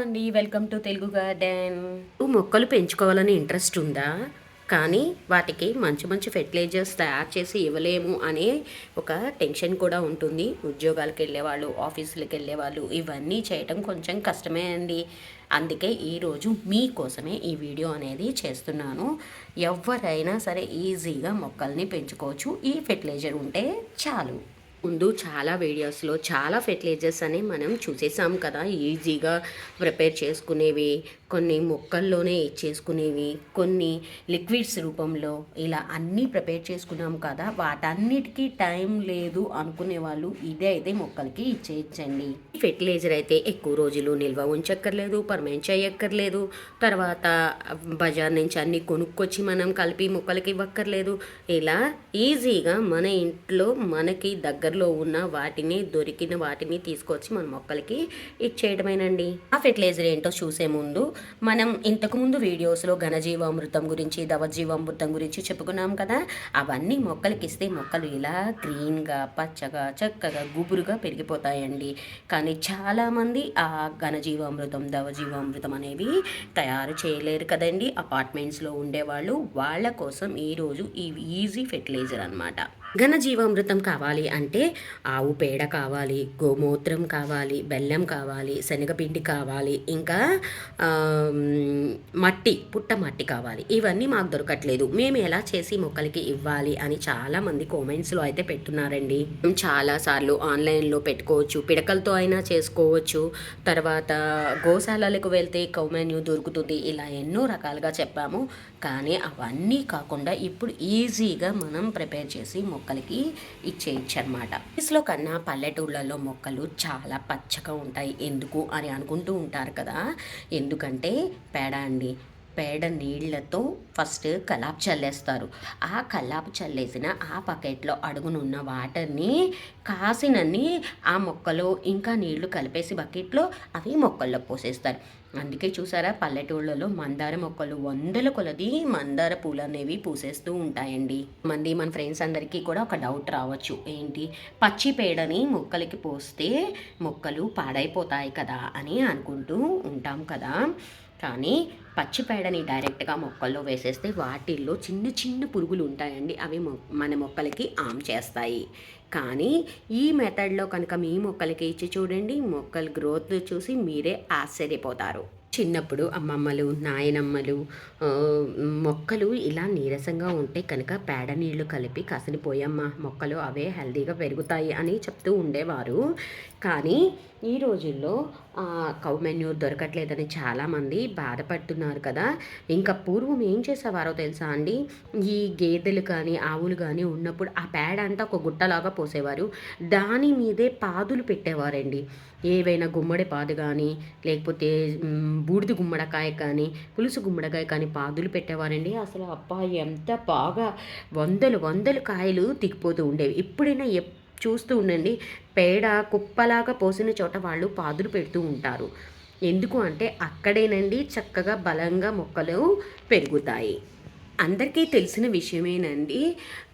అండి. Welcome to Telugu garden మొక్కలు పెంచుకోవాలని ఇంట్రెస్ట్ ఉందా? కానీ వాటికి మంచి మంచి ఫెర్టిలైజర్స్ తయారు చేసి ఇవ్వలేము అనే ఒక టెన్షన్ కూడా ఉంటుంది. ఉద్యోగాలకు వెళ్ళేవాళ్ళు ఆఫీసులకు వెళ్ళేవాళ్ళు ఇవన్నీ చేయటం కొంచెం కష్టమే అండి. అందుకే ఈరోజు మీకోసమే ఈ వీడియో అనేది చేస్తున్నాను. ఎవరైనా సరే ఈజీగా మొక్కల్ని పెంచుకోవచ్చు. ఈ ఫెర్టిలైజర్ ఉంటే చాలు. ముందు చాలా వీడియోస్లో చాలా ఫెర్టిలైజర్స్ అని మనం చూసేసాం కదా. ఈజీగా ప్రిపేర్ చేసుకునేవి కొన్ని మొక్కల్లోనే చేసుకునేవి కొన్ని లిక్విడ్స్ రూపంలో ఇలా అన్నీ ప్రిపేర్ చేసుకున్నాం కదా. వాటన్నిటికీ టైం లేదు అనుకునే వాళ్ళు ఇదే అయితే మొక్కలకి ఇచ్చేయచ్చండి. ఫెర్టిలైజర్ అయితే ఎక్కువ రోజులు నిల్వ ఉంచక్కర్లేదు పర్మనెంట్ చేయక్కర్లేదు. తర్వాత బజార్ నుంచి అన్ని కొనుక్కొచ్చి మనం కలిపి మొక్కలకి ఇవ్వక్కర్లేదు. ఇలా ఈజీగా మన ఇంట్లో మనకి దగ్గర దగ్గరలో ఉన్న వాటిని దొరికిన వాటిని తీసుకొచ్చి మన మొక్కలకి ఇచ్చేయడమేనండి. ఆ ఫెర్టిలైజర్ ఏంటో చూసే ముందు మనం ఇంతకుముందు వీడియోస్లో ఘనజీవామృతం గురించి దవజీవామృతం గురించి చెప్పుకున్నాం కదా? అవన్నీ మొక్కలకి ఇస్తే మొక్కలు ఇలా గ్రీన్గా పచ్చగా చక్కగా గుబురుగా పెరిగిపోతాయండి. కానీ చాలామంది ఆ ఘనజీవామృతం దవజీవామృతం అనేవి తయారు చేయలేరు కదండి. అపార్ట్మెంట్స్లో ఉండేవాళ్ళు వాళ్ళ కోసం ఈరోజు ఈ ఈజీ ఫెర్టిలైజర్ అనమాట ఘనజీవామృతం కావాలి అంటే ఆవు పేడ కావాలి గోమూత్రం కావాలి బెల్లం కావాలి శనగపిండి కావాలి ఇంకా మట్టి పుట్ట మట్టి కావాలి. ఇవన్నీ మాకు దొరకట్లేదు. మేము ఎలా చేసి మొక్కలకి ఇవ్వాలి అని చాలామంది కామెంట్స్లో అయితే పెట్టున్నారండి చాలా సార్లు ఆన్లైన్లో పెట్టుకోవచ్చు పిడకలతో అయినా చేసుకోవచ్చు. తర్వాత గోశాలలకు వెళ్తే కౌమెన్యూ దొరుకుతుంది. ఇలా ఎన్నో రకాలుగా చెప్పాము. కానీ అవన్నీ కాకుండా ఇప్పుడు ఈజీగా మనం ప్రిపేర్ చేసి మొక్కలకి ఇచ్చేయచ్చు అనమాట కన్నా పల్లెటూళ్ళలో మొక్కలు చాలా పచ్చగా ఉంటాయి. ఎందుకు అని అనుకుంటూ ఉంటారు కదా. ఎందుకంటే పేడ అండి పేడ నీళ్ళతో ఫస్ట్ కలాప్ చల్లేస్తారు. ఆ కలాప్ చల్లేసిన ఆ బకెట్లో అడుగునున్న వాటర్ని కాసినన్ని ఆ మొక్కలో ఇంకా నీళ్ళు కలిపేసి బకెట్లో అవి మొక్కల్లో పోసేస్తారు. అందుకే చూసారా పల్లెటూళ్ళలో మందార మొక్కలు వందల కొలది మందార పూలు అనేవి పూసేస్తూ ఉంటాయండి. మంది మన ఫ్రెండ్స్ అందరికీ కూడా ఒక డౌట్ రావచ్చు. ఏంటి? పచ్చి పేడని మొక్కలకి పోస్తే మొక్కలు పాడైపోతాయి కదా అని అనుకుంటూ ఉంటాం కదా. కానీ పచ్చి పేడని డైరెక్ట్గా మొక్కల్లో వేసేస్తే వాటిల్లో చిన్న చిన్న పురుగులు ఉంటాయండి. అవి మొ మన మొక్కలకి ఆమ్ చేస్తాయి. కానీ ఈ మెథడ్లో కనుక మీ మొక్కలకి ఇచ్చి చూడండి మొక్కల గ్రోత్ చూసి మీరే ఆశ్చర్యపోతారు. చిన్నప్పుడు అమ్మమ్మలు నాయనమ్మలు మొక్కలు ఇలా నీరసంగా ఉంటే కనుక పేడ నీళ్ళు కలిపి కసిరిపోయమ్మ మొక్కలు అవే హెల్తీగా పెరుగుతాయి అని చెప్తూ ఉండేవారు. కానీ ఈ రోజుల్లో కౌ మెన్యూర్ దొరకట్లేదని చాలామంది బాధపడుతున్నారు కదా. ఇంకా పూర్వం ఏం చేసేవారో తెలుసా అండి? ఈ గేదెలు కానీ ఆవులు కానీ ఉన్నప్పుడు ఆ పేడ అంతా ఒక గుట్టలాగా పోసేవారు. దాని మీదే పాదులు పెట్టేవారండి. ఏవైనా గుమ్మడి పాదు కానీ లేకపోతే బూడిది బూడిద గుమ్మడికాయ కానీ పులుసు గుమ్మడికాయ కానీ పాదులు పెట్టేవారండి. అసలు అబ్బా ఎంత బాగా వందలు వందలు కాయలు దిగిపోతూ ఉండేవి. ఇప్పుడైనా ఎప్ చూస్తూ ఉండండి పేడ కుప్పలాగా పోసిన చోట వాళ్ళు పాదులు పెడుతూ ఉంటారు. ఎందుకు అంటే అక్కడేనండి చక్కగా బలంగా మొక్కలు పెరుగుతాయి. అందరికీ తెలిసిన విషయమేనండి.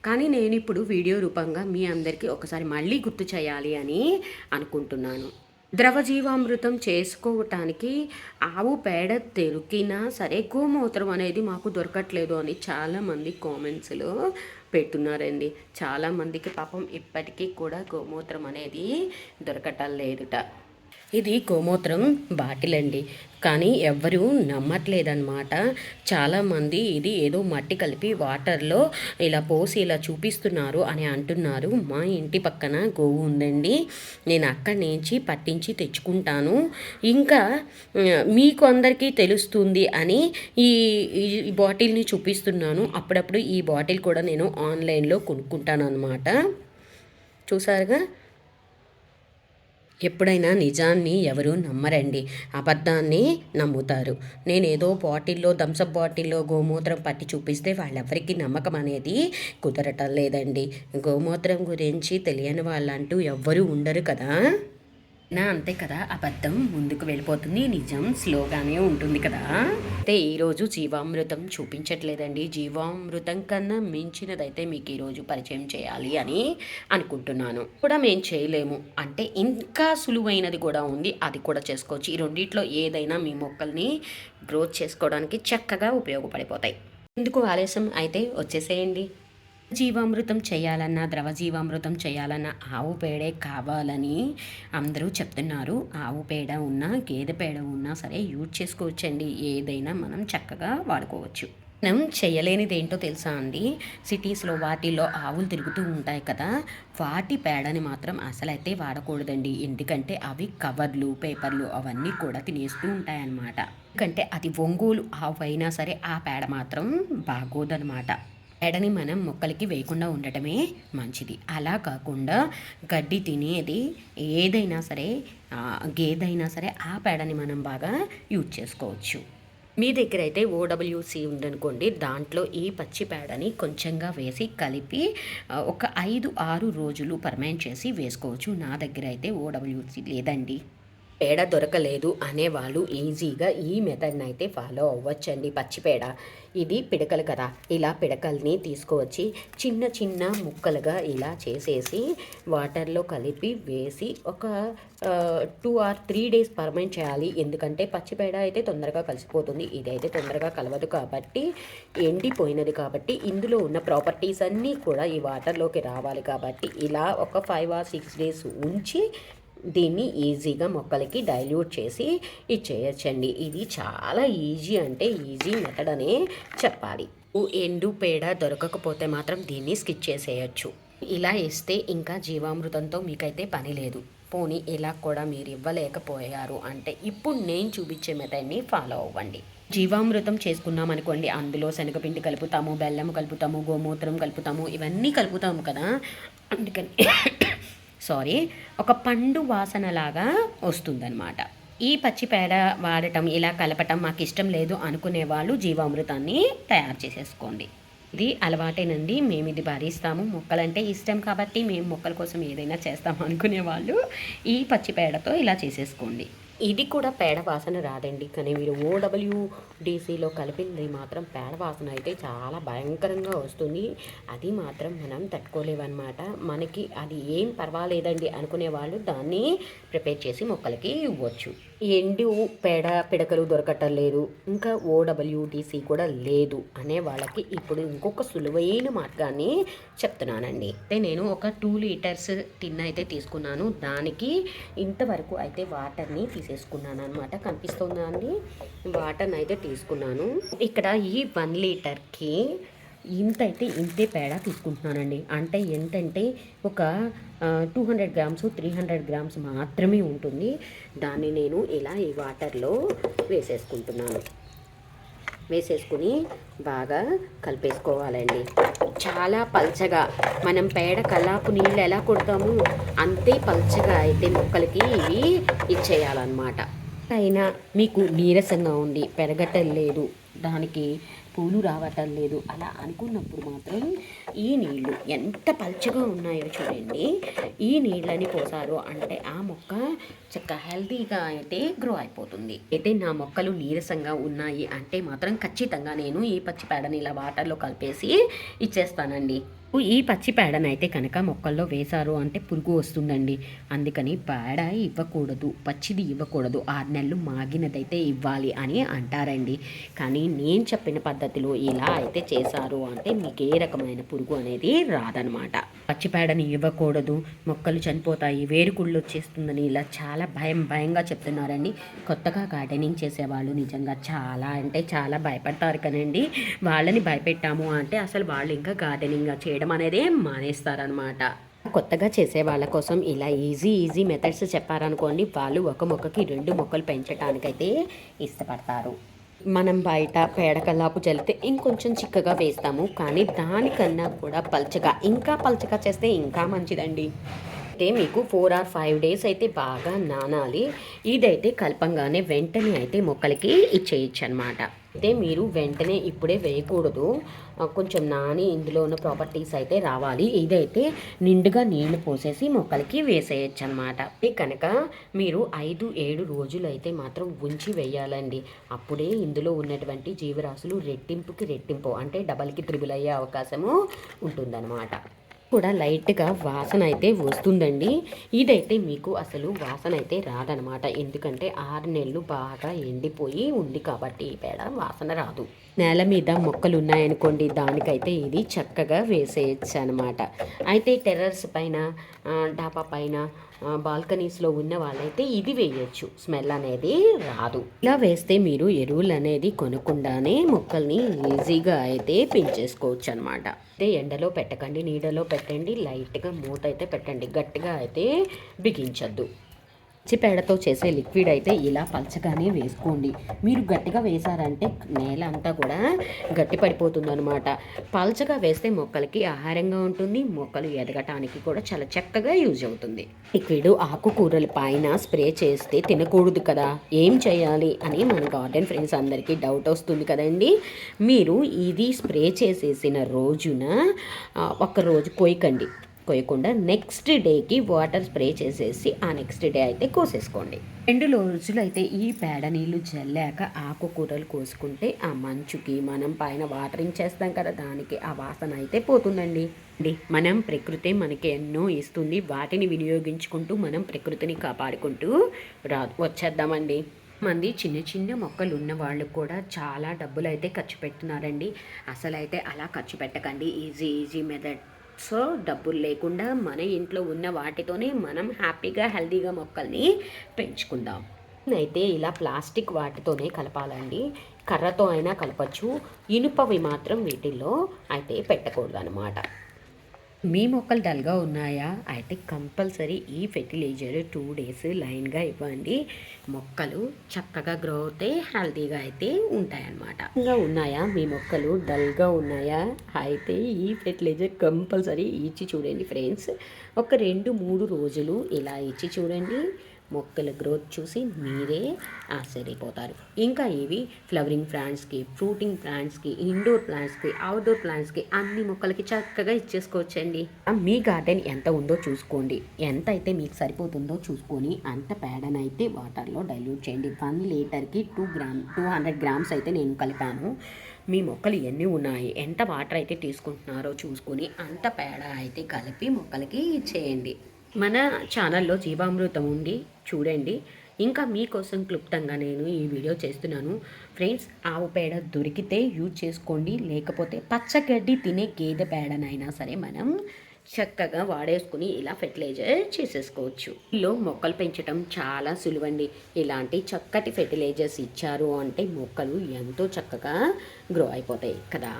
కానీ నేను ఇప్పుడు వీడియో రూపంగా మీ అందరికీ ఒకసారి మళ్ళీ గుర్తు చేయాలి అని అనుకుంటున్నాను. ద్రవజీవామృతం చేసుకోవటానికి ఆవు పేడ తెరికినా సరే గోమూత్రం అనేది మాకు దొరకట్లేదు అని చాలామంది కామెంట్స్లో పెట్టున్నారండి. చాలామందికి పాపం ఇప్పటికీ కూడా గోమూత్రం అనేది దొరకటం లేదుట. ఇది గోమూత్రం బాటిల్ అండి కానీ ఎవ్వరూ నమ్మట్లేదన్నమాట. చాలామంది ఇది ఏదో మట్టి కలిపి వాటర్లో ఇలా పోసి ఇలా చూపిస్తున్నారు అని అంటున్నారు. మా ఇంటి పక్కన గోవు ఉందండి. నేను అక్కడి నుంచి పట్టించి తెచ్చుకుంటాను. ఇంకా మీకు అందరికీ తెలుస్తుంది అని ఈ ఈ బాటిల్ని చూపిస్తున్నాను. అప్పుడప్పుడు ఈ బాటిల్ కూడా నేను ఆన్లైన్లో కొనుక్కుంటాను అనమాట చూసారుగా? ఎప్పుడైనా నిజాన్ని ఎవరు నమ్మరండి. అబద్ధాన్ని నమ్ముతారు. నేనేదో బాటిల్లో థమ్సప్ బాటిల్లో గోమూత్రం పట్టి చూపిస్తే వాళ్ళెవరికి నమ్మకం అనేది కుదరటం లేదండి. గోమూత్రం గురించి తెలియని వాళ్ళంటూ ఎవ్వరూ ఉండరు కదా? నా అంతే కదా అబద్ధం ముందుకు వెళ్ళిపోతుంది. నిజం స్లోగానే ఉంటుంది కదా. అయితే ఈరోజు జీవామృతం చూపించట్లేదండి. జీవామృతం కన్నా మించినదైతే మీకు ఈరోజు పరిచయం చేయాలి అని అనుకుంటున్నాను. కూడా మేము చేయలేము. అంటే ఇంకా సులువైనది కూడా ఉంది. అది కూడా చేసుకోవచ్చు. ఈ రెండిట్లో ఏదైనా మీ మొక్కల్ని గ్రోత్ చేసుకోవడానికి చక్కగా ఉపయోగపడిపోతాయి. ఎందుకు ఆలస్యం? అయితే వచ్చేసేయండి. జీవామృతం చేయాలన్నా ద్రవ జీవామృతం చేయాలన్నా ఆవు పేడే కావాలని అందరూ చెప్తున్నారు. ఆవు పేడ ఉన్నా గేదె పేడ ఉన్నా సరే యూజ్ చేసుకోవచ్చండి. ఏదైనా మనం చక్కగా వాడుకోవచ్చు. మనం చేయలేనిది ఏంటో తెలుసా అండి? సిటీస్లో వాటిల్లో ఆవులు తిరుగుతూ ఉంటాయి కదా వాటి పేడని మాత్రం అసలైతే వాడకూడదండి. ఎందుకంటే అవి కవర్లు పేపర్లు అవన్నీ కూడా తినేస్తూ ఉంటాయన్నమాట. ఎందుకంటే అది ఒంగోలు ఆవు అయినా సరే ఆ పేడ మాత్రం బాగోదన్నమాట. పేడని మనం మొక్కలకి వేయకుండా ఉండటమే మంచిది. అలా కాకుండా గడ్డి తినేది ఏదైనా సరే గేదైనా సరే ఆ పేడని మనం బాగా యూజ్ చేసుకోవచ్చు. మీ దగ్గర అయితే ఓడబ్ల్యూసి ఉందనుకోండి దాంట్లో ఈ పచ్చి పేడని కొంచెంగా వేసి కలిపి ఒక ఐదు ఆరు రోజులు పర్మనెంట్ చేసి వేసుకోవచ్చు. నా దగ్గర అయితే ఓడబ్ల్యూసి లేదండి. పేడ దొరకలేదు అనేవాళ్ళు ఈజీగా ఈ మెథడ్ని అయితే ఫాలో అవ్వచ్చండి పచ్చిపేడ. ఇది పిడకలు కదా. ఇలా పిడకల్ని తీసుకువచ్చి చిన్న చిన్న ముక్కలుగా ఇలా చేసేసి వాటర్లో కలిపి వేసి ఒక two or three days permanent చేయాలి. ఎందుకంటే పచ్చిపేడ అయితే తొందరగా కలిసిపోతుంది. ఇదైతే తొందరగా కలవదు కాబట్టి ఎండిపోయినది కాబట్టి ఇందులో ఉన్న ప్రాపర్టీస్ అన్నీ కూడా ఈ వాటర్లోకి రావాలి కాబట్టి ఇలా ఒక ఫైవ్ ఆర్ సిక్స్ డేస్ ఉంచి దీన్ని ఈజీగా మొక్కలకి డైల్యూట్ చేసి ఇచ్చేయచ్చండి. ఇది చాలా ఈజీ అంటే ఈజీ మెథడ్ అనే చెప్పాలి. ఎండు పేడ దొరకకపోతే మాత్రం దీన్ని స్కిచ్ చేసేయచ్చు. ఇలా ఇస్తే ఇంకా జీవామృతంతో మీకైతే పని లేదు. పోనీ ఇలా కూడా మీరు ఇవ్వలేకపోయారు అంటే ఇప్పుడు నేను చూపించే మెథడ్ని ఫాలో అవ్వండి. జీవామృతం చేసుకున్నాం అనుకోండి. అందులో శనగపిండి కలుపుతాము బెల్లం కలుపుతాము గోమూత్రం కలుపుతాము ఇవన్నీ కలుపుతాము కదా. అందుకని సారీ ఒక పండు వాసనలాగా వస్తుందన్నమాట. ఈ పచ్చి పేడ వాడటం ఇలా కలపటం మాకు ఇష్టం లేదు అనుకునే వాళ్ళు జీవామృతాన్ని తయారు చేసేసుకోండి. ఇది అలవాటేనండి మేము ఇది భరిస్తాము. మొక్కలంటే ఇష్టం కాబట్టి మేము మొక్కల కోసం ఏదైనా చేస్తాము అనుకునే వాళ్ళు ఈ పచ్చి పేడతో ఇలా చేసేసుకోండి. ఇది కూడా పేడ వాసన రాదండి. కానీ మీరు ఓడబ్ల్యూడిసిలో కలిపింది మాత్రం పేడ వాసన అయితే చాలా భయంకరంగా వస్తుంది. అది మాత్రం మనం తట్టుకోలేవన్నమాట. మనకి అది ఏం పర్వాలేదండి అనుకునే వాళ్ళు దాన్ని ప్రిపేర్ చేసి మొక్కలకి ఇవ్వచ్చు. ఎండు పేడ పిడకలు దొరకటం లేదు ఇంకా ఓడబ్ల్యూటీసీ కూడా లేదు అనే వాళ్ళకి ఇప్పుడు ఇంకొక సులువైన మార్గాన్ని చెప్తున్నానండి. అయితే నేను ఒక టూ లీటర్స్ టిన్ అయితే తీసుకున్నాను. దానికి ఇంతవరకు అయితే వాటర్ని తీసేసుకున్నాను అనమాట కనిపిస్తుందా అండి? వాటర్ని అయితే తీసుకున్నాను. ఇక్కడ ఈ వన్ లీటర్కి ఇంత అయితే ఇంతే పేడ తీసుకుంటున్నానండి. అంటే ఏంటంటే ఒక two hundred grams three hundred grams మాత్రమే ఉంటుంది. దాన్ని నేను ఇలా ఈ వాటర్లో వేసేసుకుంటున్నాను. వేసేసుకుని బాగా కలిపేసుకోవాలండి. చాలా పల్చగా. మనం పేడ కల్లాపు నీళ్ళు ఎలా కొడతాము అంతే పల్చగా అయితే మొక్కలకి ఇవి ఇచ్చేయాలన్నమాట. అయినా మీకు నీరసంగా ఉంది పెరగటం లేదు. దానికి పూలు రావటం లేదు. అలా అనుకున్నప్పుడు మాత్రం ఈ నీళ్ళు ఎంత పల్చగా ఉన్నాయో చూడండి. ఈ నీళ్ళని పోసారు అంటే ఆ మొక్క చక్కగా హెల్తీగా అయితే గ్రో అయిపోతుంది. అయితే నా మొక్కలు నీరసంగా ఉన్నాయి అంటే మాత్రం ఖచ్చితంగా నేను ఈ పచ్చి పేడని ఇలా వాటర్లో కలిపేసి ఇచ్చేస్తానండి. ఈ పచ్చి పేడనైతే కనుక మొక్కల్లో వేశారు అంటే పురుగు వస్తుందండి. అందుకని పేడ ఇవ్వకూడదు పచ్చిది ఇవ్వకూడదు ఆరు నెలలు మాగినదైతే ఇవ్వాలి అని అంటారండి. కానీ నేను చెప్పిన పద్ధతిలో ఇలా అయితే చేశారు అంటే మీకు ఏ రకమైన పురుగు అనేది రాదనమాట. పచ్చి పేడని ఇవ్వకూడదు మొక్కలు చనిపోతాయి వేరుకుళ్ళు వచ్చేస్తుందని ఇలా చాలా భయం భయంగా చెప్తున్నారండి. కొత్తగా గార్డెనింగ్ చేసేవాళ్ళు నిజంగా చాలా అంటే చాలా భయపడతారు కదండి. వాళ్ళని భయపెట్టాము అంటే అసలు వాళ్ళు ఇంకా గార్డెనింగ్ చేయడం అనేది మానేస్తారనమాట కొత్తగా చేసే వాళ్ళ కోసం ఇలా ఈజీ ఈజీ మెథడ్స్ చెప్పారనుకోండి వాళ్ళు ఒక మొక్కకి రెండు మొక్కలు పెంచడానికైతే ఇష్టపడతారు. మనం బయట పేడకల్లాపు చల్లితే ఇంకొంచెం చిక్కగా వేస్తాము కానీ దానికన్నా కూడా పల్చగా ఇంకా పల్చగా చేస్తే ఇంకా మంచిదండి. అయితే మీకు ఫోర్ ఆర్ ఫైవ్ డేస్ అయితే బాగా నానాలి. ఇదైతే కలపంగానే వెంటనే అయితే మొక్కలకి ఇచ్చేయచ్చు అనమాట అయితే మీరు వెంటనే ఇప్పుడే వేయకూడదు. కొంచెం నాని ఇందులో ఉన్న ప్రాపర్టీస్ అయితే రావాలి. ఇదైతే నిండుగా నీళ్ళు పోసేసి మొక్కలకి వేసేయచ్చు అనమాట కనుక మీరు ఐదు ఏడు రోజులు అయితే మాత్రం ఉంచి వేయాలండి. అప్పుడే ఇందులో ఉన్నటువంటి జీవరాశులు రెట్టింపుకి రెట్టింపు అంటే డబల్కి త్రిబుల్ అయ్యే అవకాశము ఉంటుందన్నమాట కూడా లైట్గా వాసన అయితే వస్తుందండి. ఇదైతే మీకు అసలు వాసన అయితే రాదనమాట. ఎందుకంటే ఆరు నెలలు బాగా ఎండిపోయి ఉంది కాబట్టి ఈ పేడ వాసన రాదు. నేల మీద మొక్కలు ఉన్నాయనుకోండి దానికైతే ఇది చక్కగా వేసేయచ్చు అనమాట అయితే టెర్రస్ పైన డాబా పైన బాల్కనీస్లో ఉన్న వాళ్ళైతే ఇది వేయచ్చు. స్మెల్ అనేది రాదు. ఇలా వేస్తే మీరు ఎరువులు అనేది కొనకుండానే మొక్కల్ని ఈజీగా అయితే పెంచేసుకోవచ్చు అనమాట అయితే ఎండలో పెట్టకండి నీడలో పెట్టండి లైట్గా మూత అయితే పెట్టండి గట్టిగా అయితే బిగించద్దు. పేడతో చేసే లిక్విడ్ అయితే ఇలా పలచగానే వేసుకోండి. మీరు గట్టిగా వేశారంటే నేల అంతా కూడా గట్టి పడిపోతుంది అనమాట పలచగా వేస్తే మొక్కలకి ఆహారంగా ఉంటుంది మొక్కలు ఎదగటానికి కూడా చాలా చక్కగా యూజ్ అవుతుంది. లిక్విడ్ ఆకుకూరల పైన స్ప్రే చేస్తే తినకూడదు కదా? ఏం చేయాలి అని మన గార్డెన్ ఫ్రెండ్స్ అందరికీ డౌట్ వస్తుంది కదండి. మీరు ఇది స్ప్రే చేసేసిన రోజున ఆ, ఒక్క రోజు కోయకండి కొయ్యకుండా నెక్స్ట్ డేకి వాటర్ స్ప్రే చేసేసి ఆ నెక్స్ట్ డే అయితే కోసేసుకోండి. రెండు రోజులు అయితే ఈ పేడ నీళ్ళు చల్లాక ఆకుకూరలు కోసుకుంటే ఆ మంచుకి మనం పైన వాటరింగ్ చేస్తాం కదా దానికి ఆ వాసన అయితే పోతుందండి. మనం ప్రకృతి మనకి ఎన్నో ఇస్తుంది. వాటిని వినియోగించుకుంటూ మనం ప్రకృతిని కాపాడుకుంటూ రా వచ్చేద్దామండి. మంది చిన్న చిన్న మొక్కలు ఉన్న వాళ్ళు కూడా చాలా డబ్బులు అయితే ఖర్చు పెడుతున్నారండి. అసలు అయితే అలా ఖర్చు పెట్టకండి. Easy easy method. సో డబ్బులు లేకుండా మన ఇంట్లో ఉన్న వాటితోనే మనం హ్యాపీగా హెల్తీగా మొక్కల్ని పెంచుకుందాం. అయితే ఇలా ప్లాస్టిక్ వాటితోనే కలపాలండి. కర్రతో అయినా కలపచ్చు. ఇనుపవి మాత్రం వీటిల్లో అయితే పెట్టకూడదు అనమాట మీ మొక్కలు డల్గా ఉన్నాయా? అయితే కంపల్సరీ ఈ ఫెర్టిలైజర్ టూ డేస్ లైన్గా ఇవ్వండి. మొక్కలు చక్కగా గ్రో అవుతే హెల్తీగా అయితే ఉంటాయన్నమాట. ఇంకా ఉన్నాయా? మీ మొక్కలు డల్గా ఉన్నాయా? అయితే ఈ ఫెర్టిలైజర్ కంపల్సరీ ఇచ్చి చూడండి ఫ్రెండ్స్. ఒక రెండు మూడు రోజులు ఇలా ఇచ్చి చూడండి. మొక్కల గ్రోత్ చూసి మీరే ఆశ్చర్యపోతారు. ఇంకా ఇవి ఫ్లవరింగ్ ప్లాంట్స్కి ఫ్రూటింగ్ ప్లాంట్స్కి ఇండోర్ ప్లాంట్స్కి అవుట్డోర్ ప్లాంట్స్కి అన్ని మొక్కలకి చక్కగా ఇచ్చేసుకోవచ్చండి. మీ గార్డెన్ ఎంత ఉందో చూసుకోండి. ఎంత అయితే మీకు సరిపోతుందో చూసుకొని అంత పేడనైతే వాటర్లో డైల్యూట్ చేయండి. వన్ లీటర్కి two gram two hundred grams అయితే నేను కలిపాను. మీ మొక్కలు ఎన్ని ఉన్నాయి? ఎంత వాటర్ అయితే తీసుకుంటున్నారో చూసుకొని అంత పేడ అయితే కలిపి మొక్కలకి ఇచ్చేయండి మన ఛానల్లో జీవామృతం ఉండి చూడండి. ఇంకా మీకోసం క్లుప్తంగా నేను ఈ వీడియో చేస్తున్నాను. ఫ్రెండ్స్ ఆవు పేడ దొరికితే యూజ్ చేసుకోండి. లేకపోతే పచ్చగడ్డి తినే గేదె పేడనైనా సరే మనం చక్కగా వాడేసుకుని ఇలా ఫెర్టిలైజర్ చేసేసుకోవచ్చు. లో మొక్కలు పెంచడం చాలా సులువండి. ఇలాంటి చక్కటి ఫెర్టిలైజర్స్ ఇచ్చారు అంటే మొక్కలు ఎంతో చక్కగా గ్రో అయిపోతాయి కదా.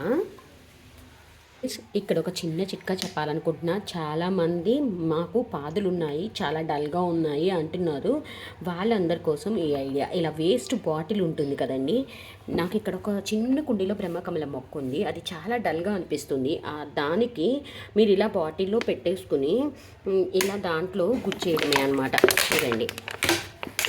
ఇక్కడ ఒక చిన్న చిట్కా చెప్పాలనుకుంటున్నా. చాలామంది మాకు పాదులు ఉన్నాయి చాలా డల్గా ఉన్నాయి అంటున్నారు. వాళ్ళందరి కోసం ఈ ఐడియా. ఇలా వేస్ట్ బాటిల్ ఉంటుంది కదండి. నాకు ఇక్కడ ఒక చిన్న కుండీలో బ్రహ్మకమల మొక్క ఉంది. అది చాలా డల్గా అనిపిస్తుంది. ఆ దానికి మీరు ఇలా బాటిల్లో పెట్టేసుకుని ఇలా దాంట్లో గుచ్చేయడమే అనమాట చూడండి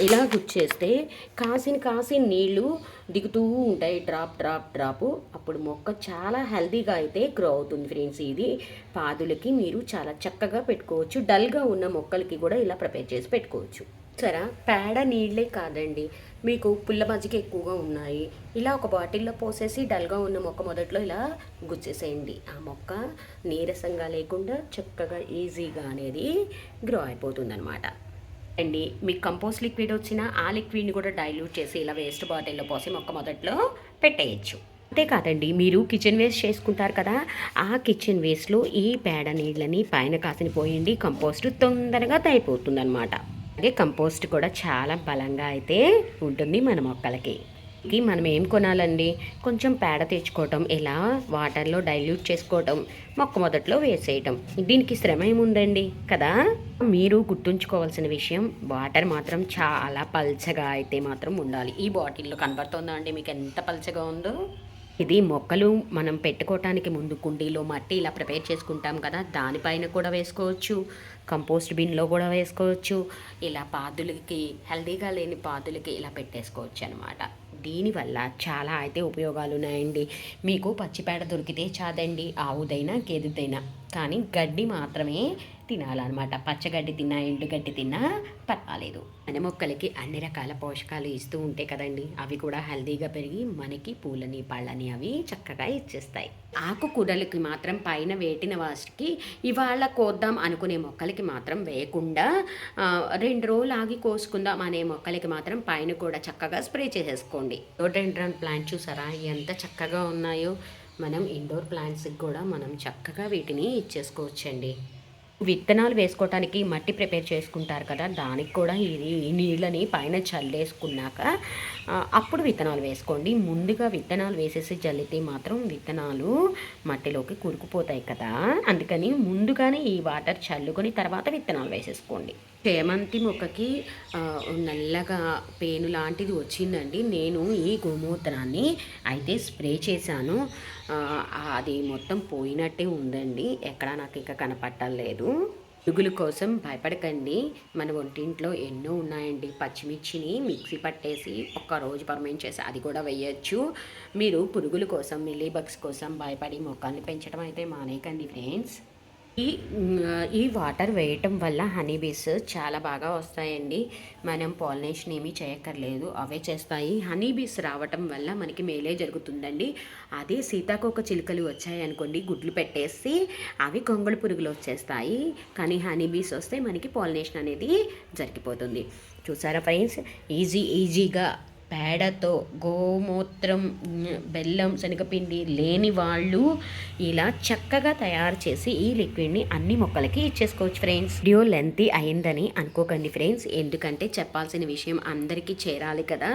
ఇలా గుచ్చేస్తే కాసిన కాసిన నీళ్ళు దిగుతూ ఉంటాయి. Drop drop drop. అప్పుడు మొక్క చాలా హెల్దీగా అయితే గ్రో అవుతుంది ఫ్రెండ్స్. ఇది పాదులకి మీరు చాలా చక్కగా పెట్టుకోవచ్చు. డల్గా ఉన్న మొక్కలకి కూడా ఇలా ప్రిపేర్ చేసి పెట్టుకోవచ్చు. సరే పేడ నీళ్ళే కాదండి. మీకు పుల్ల మజ్జిగ ఎక్కువగా ఉన్నాయి. ఇలా ఒక బాటిల్లో పోసేసి డల్గా ఉన్న మొక్క మొదట్లో ఇలా గుచ్చేసేయండి. ఆ మొక్క నీరసంగా లేకుండా చక్కగా ఈజీగా అనేది గ్రో అయిపోతుంది అండి. మీకు కంపోస్ట్ లిక్విడ్ వచ్చినా ఆ లిక్విడ్ని కూడా డైల్యూట్ చేసి ఇలా వేస్ట్ బాటిల్లో పోసి మొక్క మొదట్లో పెట్టేయచ్చు. అంతేకాదండి మీరు కిచెన్ వేస్ట్ చేసుకుంటారు కదా ఆ కిచెన్ వేస్ట్లో ఈ పేడ నీళ్ళని పైన కాసిన పోయండి కంపోస్ట్ తొందరగా తయారైపోతుంది అనమాట అలాగే కంపోస్ట్ కూడా చాలా బలంగా అయితే ఉంటుంది మన మొక్కలకి. కి మనం ఏం కొనాలండి? కొంచెం పేడ తెచ్చుకోవటం ఇలా వాటర్లో డైల్యూట్ చేసుకోవటం మొక్క మొదట్లో వేసేయటం. దీనికి శ్రమ ఏముందండి? కదా? మీరు గుర్తుంచుకోవాల్సిన విషయం వాటర్ మాత్రం చాలా పల్చగా అయితే మాత్రం ఉండాలి. ఈ బాటిల్లో కనబడుతుందా అండి? మీకు ఎంత పల్చగా ఉందో? ఇది మొక్కలు మనం పెట్టుకోవటానికి ముందు కుండీలో మట్టి ఇలా ప్రిపేర్ చేసుకుంటాం కదా? దానిపైన కూడా వేసుకోవచ్చు. కంపోస్ట్ బిన్లో కూడా వేసుకోవచ్చు. ఇలా పాదులకి హెల్దీగా లేని పాదులకి ఇలా పెట్టేసుకోవచ్చు అనమాట దీనివల్ల చాలా అయితే ఉపయోగాలు ఉన్నాయండి మీకు పచ్చిపేడ దొరికితే చాదండి ఆవుదైనా గేదెదైనా. కానీ గడ్డి మాత్రమే తినాలన్నమాట. పచ్చగడ్డి తిన్నా ఎండుగడ్డి తిన్నా పర్వాలేదు. మన మొక్కలకి అన్ని రకాల పోషకాలు ఇస్తూ ఉంటే కదండి అవి కూడా హెల్దీగా పెరిగి మనకి పూలని పళ్ళని అవి చక్కగా ఇచ్చేస్తాయి. ఆకుకూరలకి మాత్రం పైన వేటిన వాటికి ఇవాళ కోద్దాం అనుకునే మొక్కలకి మాత్రం వేయకుండా రెండు రోజులు ఆగి కోసుకుందాం అనే మొక్కలకి మాత్రం పైన కూడా చక్కగా స్ప్రే చేసేసుకోండి. రోడెండ్రాన్ ప్లాంట్ చూసారా? ఎంత చక్కగా ఉన్నాయో. మనం ఇండోర్ ప్లాంట్స్కి కూడా మనం చక్కగా వీటిని ఇచ్చేసుకోవచ్చండి. విత్తనాలు వేసుకోవటానికి మట్టి ప్రిపేర్ చేసుకుంటారు కదా దానికి కూడా ఇది నీళ్ళని పైన చల్లేసుకున్నాక అప్పుడు విత్తనాలు వేసుకోండి. ముందుగా విత్తనాలు వేసేసి చల్లితే మాత్రం విత్తనాలు మట్టిలోకి కూరుకుపోతాయి కదా. అందుకని ముందుగానే ఈ వాటర్ చల్లుకొని తర్వాత విత్తనాలు వేసేసుకోండి. చేమంతి మొక్కకి నల్లగా పేను లాంటిది వచ్చిందండి. నేను ఈ గోమూత్రాన్ని అయితే స్ప్రే చేశాను. అది మొత్తం పోయినట్టే ఉందండి. ఎక్కడా నాకు ఇంకా కనపట్టలేదు పురుగుల కోసం భయపడకండి. మన వంటింట్లో ఎన్నో ఉన్నాయండి. పచ్చిమిర్చిని మిక్సీ పట్టేసి ఒక్క రోజు పర్మనెంట్ చేసి అది కూడా వేయచ్చు. మీరు పురుగుల కోసం మిల్లీ బగ్స్ కోసం భయపడి మొక్కల్ని పెంచడం అయితే మానేయకండి ఫ్రెండ్స్. ఈ ఈ వాటర్ వేయటం వల్ల హనీ బీస్ చాలా బాగా వస్తాయండి. మనం పాలినేషన్ ఏమీ చేయక్కర్లేదు. అవే చేస్తాయి. హనీ బీస్ రావటం వల్ల మనకి మేలే జరుగుతుందండి. అదే సీతాకోక చిలుకలు వచ్చాయి అనుకోండి గుడ్లు పెట్టేసి అవి గొంగళి పురుగులు వచ్చేస్తాయి. కానీ హనీ బీస్ వస్తే మనకి పాలినేషన్ అనేది జరిగిపోతుంది. చూసారా ఫ్రెండ్స్? ఈజీ ఈజీగా పేడతో గోమూత్రం బెల్లం శనగపిండి లేని వాళ్ళు ఇలా చక్కగా తయారు చేసి ఈ లిక్విడ్ని అన్ని మొక్కలకి ఇచ్చేసుకోవచ్చు ఫ్రెండ్స్. వీడియో లెంతీ అయిందని అనుకోకండి ఫ్రెండ్స్. ఎందుకంటే చెప్పాల్సిన విషయం అందరికీ చేరాలి కదా.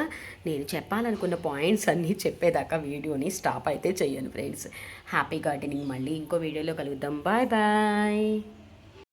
నేను చెప్పాలనుకున్న పాయింట్స్ అన్నీ చెప్పేదాకా వీడియోని స్టాప్ అయితే చేయను ఫ్రెండ్స్. Happy gardening. మళ్ళీ ఇంకో వీడియోలో కలుగుదాం బాయ్ బాయ్.